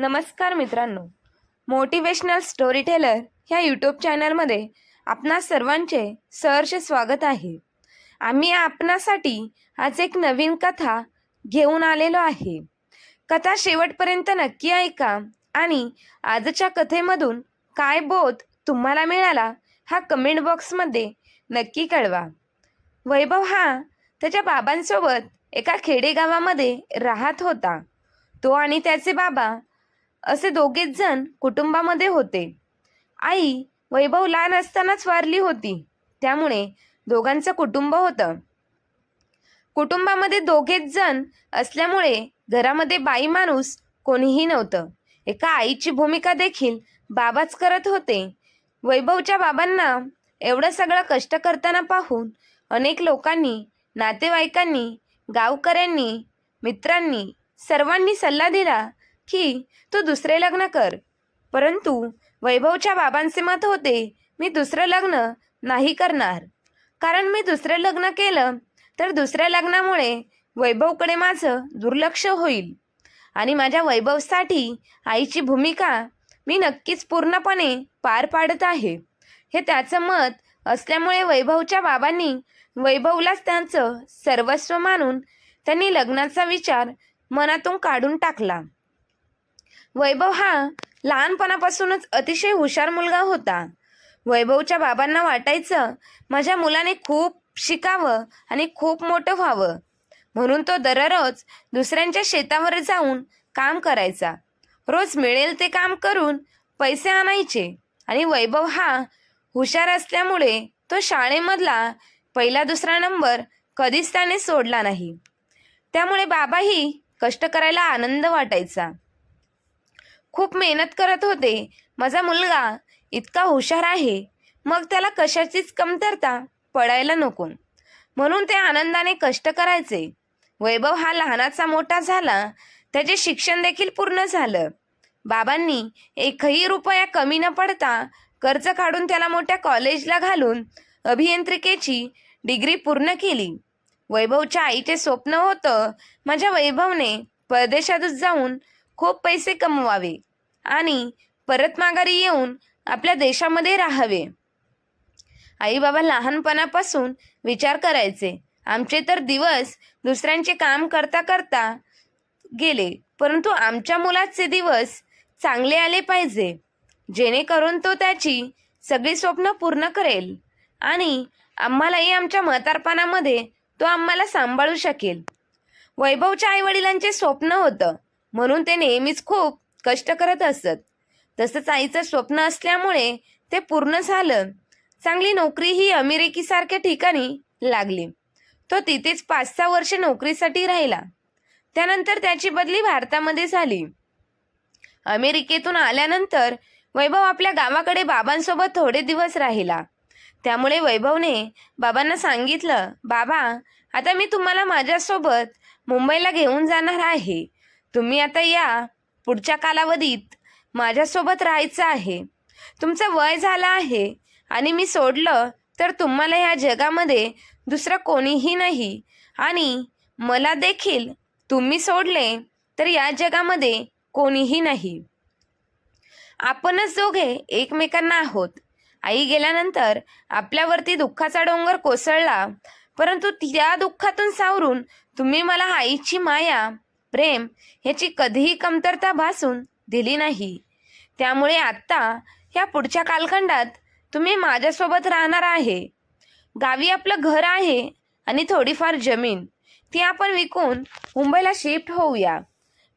नमस्कार मित्रांनो. Motivational story teller ह्या यूट्यूब चॅनलमध्ये आपणा सर्वांचे सहर्ष स्वागत आहे. आम्ही आपणासाठी आज एक नवीन कथा घेऊन आलेलो आहे. कथा शेवटपर्यंत नक्की ऐका आणि आजच्या कथेमधून काय बोध तुम्हाला मिळाला हा कमेंट बॉक्समध्ये नक्की कळवा. वैभव हा त्याच्या बाबांसोबत एका खेडेगावामध्ये राहत होता. तो आणि त्याचे बाबा असे दोघेच जण कुटुंबामध्ये होते. आई वैभव लहान असतानाच वारली होती. त्यामुळे दोघांचं कुटुंब होतं. कुटुंबामध्ये दोघेच जण असल्यामुळे घरामध्ये बाई माणूस कोणीही नव्हतं. एका आईची भूमिका देखील बाबाच करत होते. वैभवच्या बाबांना एवढं सगळं कष्ट करताना पाहून अनेक लोकांनी नातेवाईकांनी गावकऱ्यांनी मित्रांनी सर्वांनी सल्ला दिला की तू दुसरे लग्न कर. परंतु वैभवच्या बाबांचे मत होते मी दुसरं लग्न नाही करणार. कारण मी दुसरं लग्न केलं तर दुसऱ्या लग्नामुळे वैभवकडे माझं दुर्लक्ष होईल. आणि माझ्या वैभवसाठी आईची भूमिका मी नक्कीच पूर्णपणे पार पाडत आहे. हे त्याचं मत असल्यामुळे वैभवच्या बाबांनी वैभवलाच त्यांचं सर्वस्व मानून त्यांनी लग्नाचा विचार मनातून काढून टाकला. वैभव हा लहानपणापासूनच अतिशय हुशार मुलगा होता. वैभवच्या बाबांना वाटायचं माझ्या मुलाने खूप शिकावं आणि खूप मोठं व्हावं. म्हणून तो दररोज दुसऱ्यांच्या शेतावर जाऊन काम करायचा. रोज मिळेल ते काम करून पैसे आणायचे. आणि वैभव हा हुशार असल्यामुळे तो शाळेमधला पहिला दुसरा नंबर कधीच त्याने सोडला नाही. त्यामुळे बाबाही कष्ट करायला आनंद वाटायचा. खूप मेहनत करत होते. माझा मुलगा इतका हुशार आहे. मग त्याला कशाचीच कमतरता पडायला नको. म्हणून ते आनंदाने कष्ट करायचे. वैभव हा लहानाचा मोठा झाला. त्याचे शिक्षण देखील पूर्ण झालं. बाबांनी एकही रुपया कमी न पडता कर्ज काढून त्याला मोठ्या कॉलेजला घालून अभियांत्रिकेची डिग्री पूर्ण केली. वैभवच्या आईचे स्वप्न होतं माझ्या वैभवने परदेशातच जाऊन खूप पैसे कमवावे आणि परत माघारी येऊन आपल्या देशामध्ये राहावे. आई बाबा लहानपणापासून विचार करायचे. आमचे तर दिवस दुसऱ्यांचे काम करता करता गेले परंतु आमच्या मुलाचे दिवस चांगले आले पाहिजे. जेणेकरून तो त्याची सगळी स्वप्न पूर्ण करेल आणि आम्हालाही आमच्या म्हातारपणामध्ये तो आम्हाला सांभाळू शकेल. वैभवच्या आईवडिलांचे स्वप्न होतं. म्हणून ते नेहमीच खूप कष्ट करत असत. तसंच आईचं स्वप्न असल्यामुळे ते पूर्ण झालं. चांगली नोकरी ही अमेरिकेसारख्या ठिकाणी लागली. तो तिथेच पाच सहा वर्ष नोकरीसाठी राहिला. त्यानंतर त्याची बदली भारतामध्ये झाली. अमेरिकेतून आल्यानंतर वैभव आपल्या गावाकडे बाबांसोबत थोडे दिवस राहिला. त्यामुळे वैभवने बाबांना सांगितलं बाबा आता मी तुम्हाला माझ्यासोबत मुंबईला घेऊन जाणार आहे. तुम्ही आता या पुढच्या कालावधीत माझ्यासोबत राहायचं आहे. तुमचं वय झालं आहे आणि मी सोडलं तर तुम्हाला या जगामध्ये दुसरं कोणीही नाही. आणि मला देखील तुम्ही सोडले तर या जगामध्ये कोणीही नाही. आपणच दोघे एकमेकांना आहोत. आई गेल्यानंतर आपल्यावरती दुःखाचा डोंगर कोसळला. परंतु त्या दुःखातून सावरून तुम्ही मला आईची माया प्रेम ह्याची कधीही कमतरता भासून दिली नाही. त्यामुळे आत्ता ह्या पुढच्या कालखंडात तुम्ही माझ्यासोबत राहणार आहे. गावी आपलं घर आहे आणि थोडीफार जमीन. ती आपण विकून मुंबईला शिफ्ट होऊया.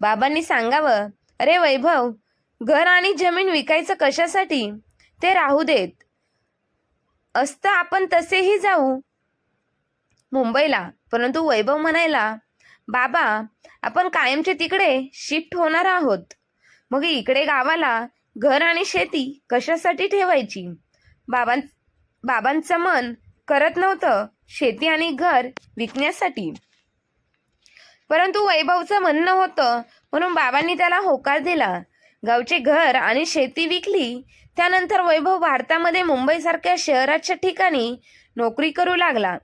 बाबांनी सांगावं अरे वैभव घर आणि जमीन विकायचं कशासाठी? ते राहू देत. असतं आपण तसेही जाऊ. मुंबईला परंतु वैभव म्हणायला बाबा आपण कायमचे तिकडे शिफ्ट होणार आहोत. मग इकडे गावाला घर आणि शेती कशासाठी ठेवायची? बाबां बाबांचं मन करत नव्हतं शेती आणि घर विकण्यासाठी. परंतु वैभवचं म्हणणं होतं म्हणून बाबांनी त्याला होकार दिला. गावचे घर आणि शेती विकली त्यानंतर वैभव भारतामध्ये मुंबईसारख्या शहराच्या ठिकाणी नोकरी करू लागला.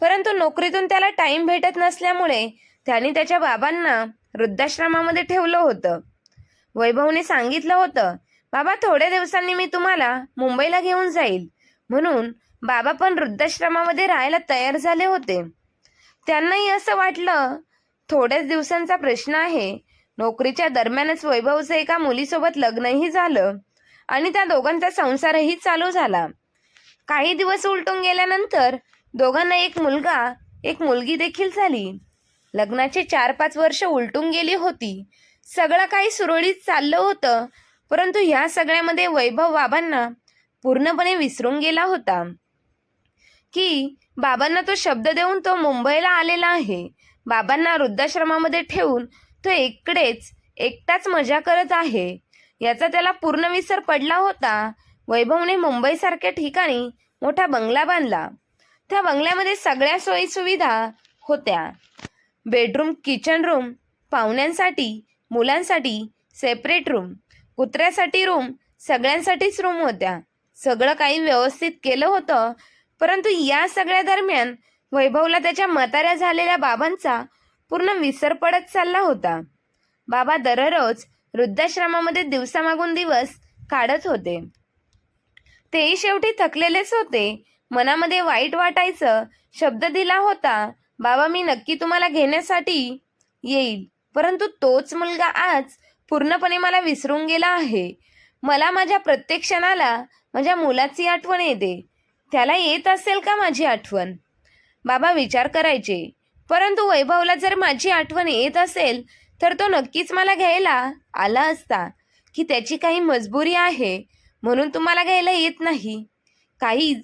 परंतु नोकरीतून त्याला टाईम भेटत नसल्यामुळे त्याने त्याच्या बाबांना वृद्धाश्रमामध्ये ठेवलं होतं. वैभवने सांगितलं होतं बाबा थोड्या दिवसांनी मी तुम्हाला मुंबईला घेऊन जाईल. म्हणून बाबा पण वृद्धाश्रमामध्ये राहायला तयार झाले होते. त्यांनाही असं वाटलं थोड्याच दिवसांचा प्रश्न आहे. नोकरीच्या दरम्यानच वैभवचं एका मुलीसोबत लग्नही झालं आणि त्या दोघांचा संसारही चालू झाला. काही दिवस उलटून गेल्यानंतर दोघांना एक मुलगा एक मुलगी देखील झाली. लग्नाचे चार पाच वर्ष उलटून गेली होती. सगळं काही सुरळीत चाललं होतं परंतु ह्या सगळ्यामध्ये वैभव बाबांना पूर्णपणे विसरून गेला होता. की बाबांना तो शब्द देऊन तो मुंबईला आलेला आहे. बाबांना वृद्धाश्रमामध्ये ठेवून तो एकडेच एकटाच मजा करत आहे. याचा त्याला पूर्ण विसर पडला होता. वैभवने मुंबईसारख्या ठिकाणी मोठा बंगला बांधला. त्या बंगल्यामध्ये सगळ्या सोयी सुविधा होत्या. बेडरूम किचन रूम पाहुण्यांसाठी मुलांसाठी सेपरेट रूम कुत्र्यासाठी रूम सगळ्यांसाठीच रूम होत्या. सगळं काही व्यवस्थित केलं होतं परंतु या सगळ्या दरम्यान वैभवला त्याच्या म्हाताऱ्या झालेल्या बाबांचा पूर्ण विसर पडत चालला होता. बाबा दररोज वृद्धाश्रमामध्ये दिवसामागून दिवस काढत होते. तेही शेवटी थकलेलेच होते. मनामध्ये वाईट वाटायचं शब्द दिला होता बाबा मी नक्की तुम्हाला घेण्यासाठी येईल. परंतु तोच मुलगा आज पूर्णपणे मला विसरून गेला आहे. मला माझ्या प्रत्येक क्षणाला माझ्या मुलाची आठवण येते. त्याला येत असेल का माझी आठवण? बाबा विचार करायचे. परंतु वैभवला जर माझी आठवण येत असेल तर तो नक्कीच मला घ्यायला आला असता की त्याची काही मजबुरी आहे म्हणून तुम्हाला घ्यायला येत नाही. काही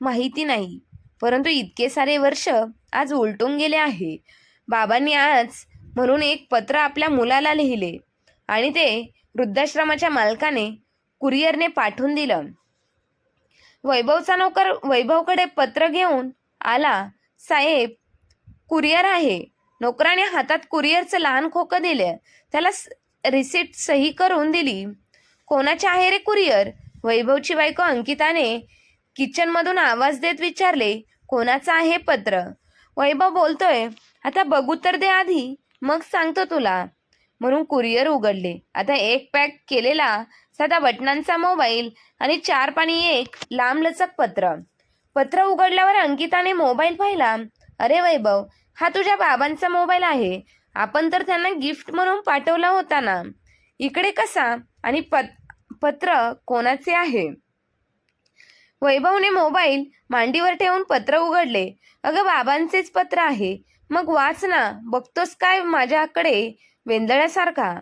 माहिती नाही. परंतु इतके सारे वर्ष आज उलटून गेले आहे. बाबांनी आज म्हणून एक पत्र आपल्या मुलाला लिहिले आणि ते वृद्धाश्रमाच्या मालकाने कुरिअरने पाठवून दिलं. वैभवचा नोकर वैभवकडे पत्र घेऊन आला साहेब कुरिअर आहे. नोकराने हातात कुरिअरचं लहान खोकं दिलं. त्याला रिसिप्ट सही करून दिली. कोणाचे आहे रे कुरिअर वैभवची बायको अंकिताने किचनमधून आवाज देत विचारले कोणाचं आहे पत्र? वैभव बोलतोय आता बघू तर दे आधी मग सांगतो तुला. म्हणून कुरिअर उघडले. आता एक पॅक केलेला साधा बटनांचा मोबाईल आणि चार पाणी एक लांबलचक पत्र. पत्र उघडल्यावर अंकिताने मोबाईल पाहिला. अरे वैभव हा तुझ्या बाबांचा मोबाईल आहे. आपण तर त्यांना गिफ्ट म्हणून पाठवला होता ना. इकडे कसा आणि पत पत्र कोणाचे आहे? वैभवने मोबाईल मांडीवर ठेवून पत्र उघडले. अगं बाबांचेच पत्र आहे. मग वाच ना. बघतोस काय माझ्याकडे? वेंदळ्यासारखा.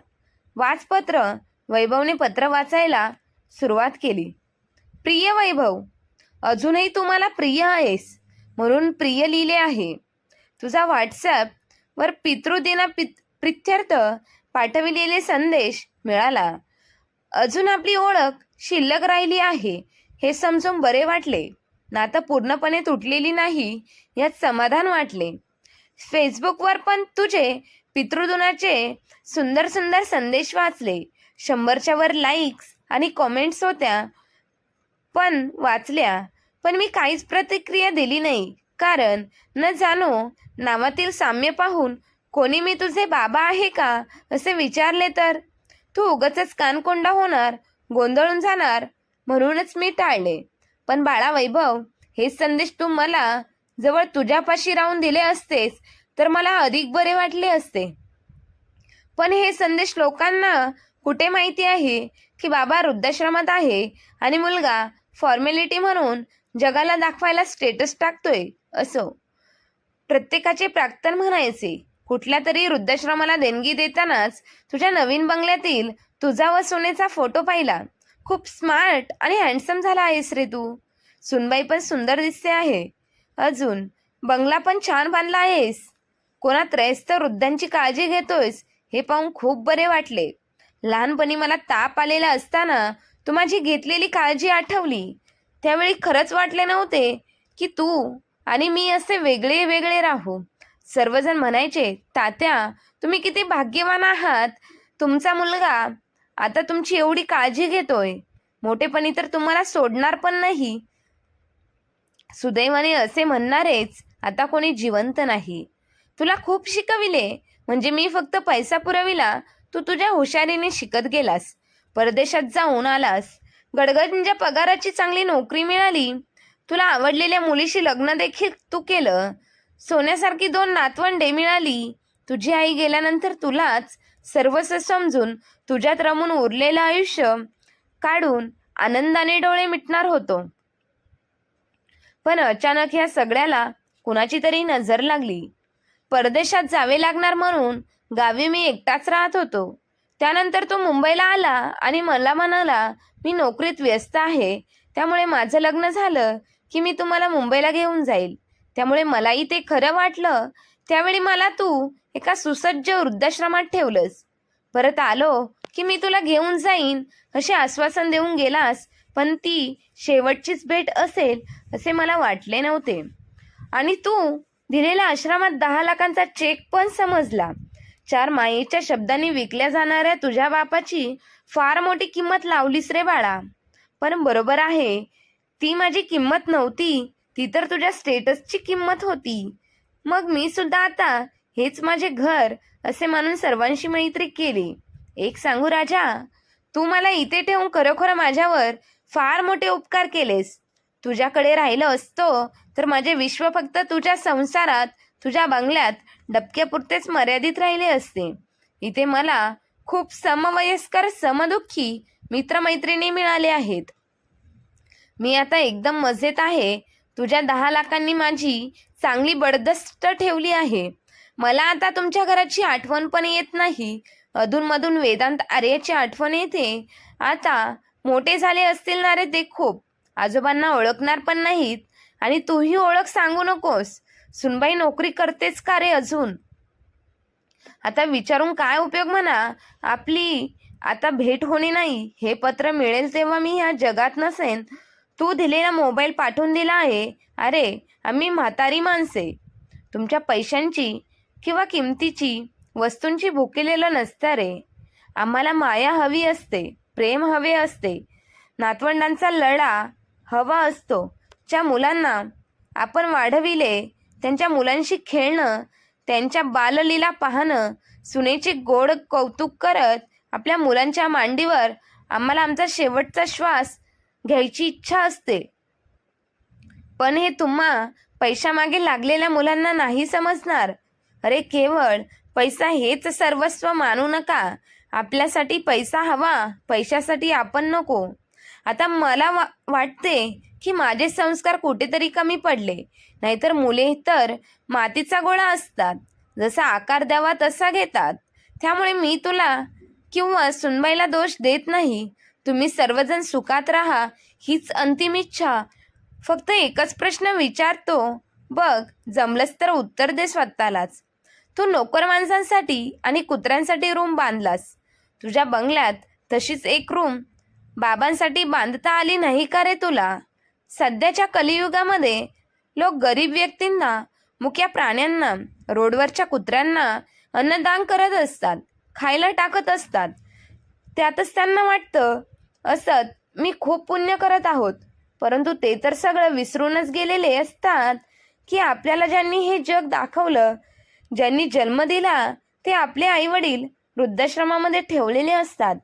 वाच पत्र. वैभवने पत्र वाचायला सुरुवात केली. प्रिय वैभव अजूनही तू मला प्रिय आहेस म्हणून प्रिय लिहिले आहे. तुझा व्हॉट्सॲप वर पितृदिना पित प्रित्यर्थ पाठविलेले संदेश मिळाला. अजून आपली ओळख शिल्लक राहिली आहे. हे समजून बरे वाटले. नातं पूर्णपणे तुटलेली नाही यात समाधान वाटले. फेसबुकवर पण तुझे पितृदुनाचे सुंदर सुंदर संदेश वाचले. शंभरच्या वर लाईक्स आणि कॉमेंट्स होत्या पण वाचल्या. पण मी काहीच प्रतिक्रिया दिली नाही. कारण न जाणो नावातील साम्य पाहून कोणी मी तुझे बाबा आहे का असे विचारले तर? तू उगच कानकोंडा होणार गोंधळून जाणार म्हणूनच मी टाळले. पण बाळा वैभव हे संदेश तू मला जवळ तुझ्यापाशी राहून दिले असतेस तर मला अधिक बरे वाटले असते. पण हे संदेश लोकांना कुठे माहिती आहे की बाबा वृद्धाश्रमात आहे आणि मुलगा फॉर्मॅलिटी म्हणून जगाला दाखवायला स्टेटस टाकतोय असो. प्रत्येकाचे प्राक्तन म्हणायचे कुठल्या तरी वृद्धाश्रमाला देणगी देतानाच तुझ्या नवीन बंगल्यातील तुझा व सोनेचा फोटो पाहिला. खूप स्मार्ट आणि हँडसम झाला आहेस रे तू. सुनबाई पण सुंदर दिसते आहे. अजून बंगला पण छान बांधला आहेस. कोणा त्रयस्थ वृद्धांची काळजी घेतोयस हे पाहून खूप बरे वाटले. लहानपणी मला ताप आलेला असताना तू माझी घेतलेली काळजी आठवली. त्यावेळी खरंच वाटले नव्हते की तू आणि मी असे वेगळे वेगळे राहू. सर्वजण म्हणायचे तात्या तुम्ही किती भाग्यवान आहात. तुमचा मुलगा आता तुमची एवढी काळजी घेतोय. मोठेपणी तर तुम्हाला सोडणार पण नाही. सुदैवाने असे म्हणणारेच आता कोणी जिवंत नाही. तुला खूप शिकविले. म्हणजे मी फक्त पैसा पुरविला. तू तुझ्या हुशारीने शिकत गेलास. परदेशात जाऊन आलास. गडगंज पगाराची चांगली नोकरी मिळाली. तुला आवडलेल्या मुलीशी लग्न देखील तू केलं. सोन्यासारखी दोन नातवंडे मिळाली. तुझी आई गेल्यानंतर तुलाच सर्वस्व समजून तुझ्यात रमून उरलेलं आयुष्य काढून आनंदाने डोळे मिटणार होतो. पण अचानक ह्या सगळ्याला कुणाची तरी नजर लागली. परदेशात जावे लागणार म्हणून गावी मी एकटाच राहत होतो. त्यानंतर तो मुंबईला आला आणि मला म्हणाला मी नोकरीत व्यस्त आहे. त्यामुळे माझं लग्न झालं की मी तुम्हाला मुंबईला घेऊन जाईल. त्यामुळे मलाही ते खरं वाटलं त्यावेळी मला तू एका सुसज्ज वृद्धाश्रमात ठेवलंस. परत आलो की मी तुला घेऊन जाईन असे आश्वासन देऊन गेलास पण ती शेवटचीच भेट असेल असे मला वाटले नव्हते. आणि तू दिलेल्या आश्रमात दहा लाखांचा चेक पण समजला. चार मायेच्या शब्दांनी विकल्या जाणाऱ्या तुझ्या बापाची फार मोठी किंमत लावलीस रे बाळा. पण बरोबर आहे ती माझी किंमत नव्हती ती तर तुझ्या स्टेटसची किंमत होती. मग मी सुद्धा आता हेच माझे घर असे मानून सर्वांशी मैत्री केली. एक सांगू राजा तू मला इथे ठेवून खरोखर माझ्यावर फार मोठे उपकार केलेस. तुझ्याकडे राहिलं असतो तर माझे विश्व फक्त तुझ्या संसारात तुझ्या बंगल्यात डबक्यापुरतेच मर्यादित राहिले असते. इथे मला खूप समवयस्कर समदुःखी मित्रमैत्रिणी मिळाले आहेत. मी आता एकदम मजेत आहे. तुझ्या दहा लाखांनी माझी चांगली बडदस्त ठेवली आहे. मला आता तुमच्या घराची आठवण पण येत नाही. अधूनमधून वेदांत आर्याची आठवण येते. आता मोठे झाले असतील ना रे ते खूप. आजोबांना ओळखणार पण नाहीत. आणि तूही ओळख सांगू नकोस. सुनबाई नोकरी करतेच का रे अजून? आता विचारून काय उपयोग म्हणा? आपली आता भेट होणे नाही. हे पत्र मिळेल तेव्हा मी ह्या जगात नसेन. तू दिलेला मोबाईल पाठवून दिला आहे. अरे आम्ही म्हातारी माणसे. तुमच्या पैशांची किंवा किमतीची वस्तूंची भुकेलेलं नसतं रे. आम्हाला माया हवी असते प्रेम हवे असते. नातवंडांचा लढा हवा असतो. ज्या मुलांना आपण वाढविले त्यांच्या मुलांशी खेळणं त्यांच्या बाललीला पाहणं सुनेचे गोड कौतुक करत आपल्या मुलांच्या मांडीवर आम्हाला आमचा शेवटचा श्वास घ्यायची इच्छा असते. पण हे तुम्हा पैशामागे लागलेल्या मुलांना नाही समजणार. अरे केवळ पैसा हेच सर्वस्व मानू नका. आपल्यासाठी पैसा हवा पैशासाठी आपण नको. आता मला वा वाटते की माझे संस्कार कुठेतरी कमी पडले. नाहीतर मुले तर मातीचा गोळा असतात. जसा आकार द्यावा तसा घेतात. त्यामुळे मी तुला किंवा सुनबाईला दोष देत नाही. तुम्ही सर्वजण सुखात राहा हीच अंतिम इच्छा. फक्त एकच प्रश्न विचारतो. बघ जमलंच तर उत्तर दे स्वतःलाच. तू नोकर माणसांसाठी आणि कुत्र्यांसाठी रूम बांधलास. तुझ्या बंगल्यात तशीच एक रूम. बाबांसाठी बांधता आली नाही का रे तुला? सध्याच्या कलियुगामध्ये लोक गरीब व्यक्तींना मुक्या प्राण्यांना रोडवरच्या कुत्र्यांना अन्नदान करत असतात खायला टाकत असतात. त्यातच त्यांना वाटतं असत. मी खूप पुण्य करत आहोत. परंतु ते तर सगळं विसरूनच गेलेले असतात की आपल्याला ज्यांनी हे जग दाखवलं ज्यांनी जन्म दिला ते आपले आईवडील वृद्धाश्रमामध्ये ठेवलेले असतात.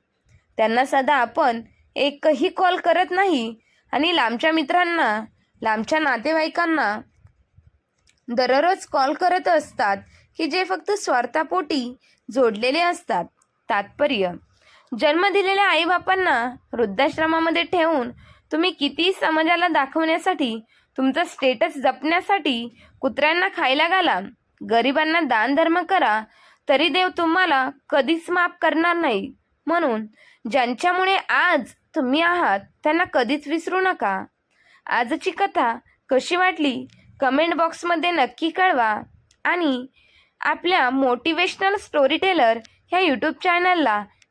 त्यांना सदा आपण एकही कॉल करत नाही आणि लांबच्या मित्रांना लांबच्या नातेवाईकांना दररोज कॉल करत असतात की जे फक्त स्वार्थापोटी जोडलेले असतात. तात्पर्य जन्म दिलेल्या आईबापांना वृद्धाश्रमामध्ये ठेवून तुम्ही किती समाजाला दाखवण्यासाठी तुमचा स्टेटस जपण्यासाठी कुत्र्यांना खायला घाला गरिबांना दानधर्म करा तरी देव तुम्हाला कधीच माफ करणार नाही. म्हणून ज्यांच्यामुळे आज तुम्ही आहात त्यांना कधीच विसरू नका. आजची कथा कशी वाटली कमेंट बॉक्समध्ये नक्की कळवा. आणि आपल्या मोटिवेशनल स्टोरी टेलर ह्या यूट्यूब चॅनलला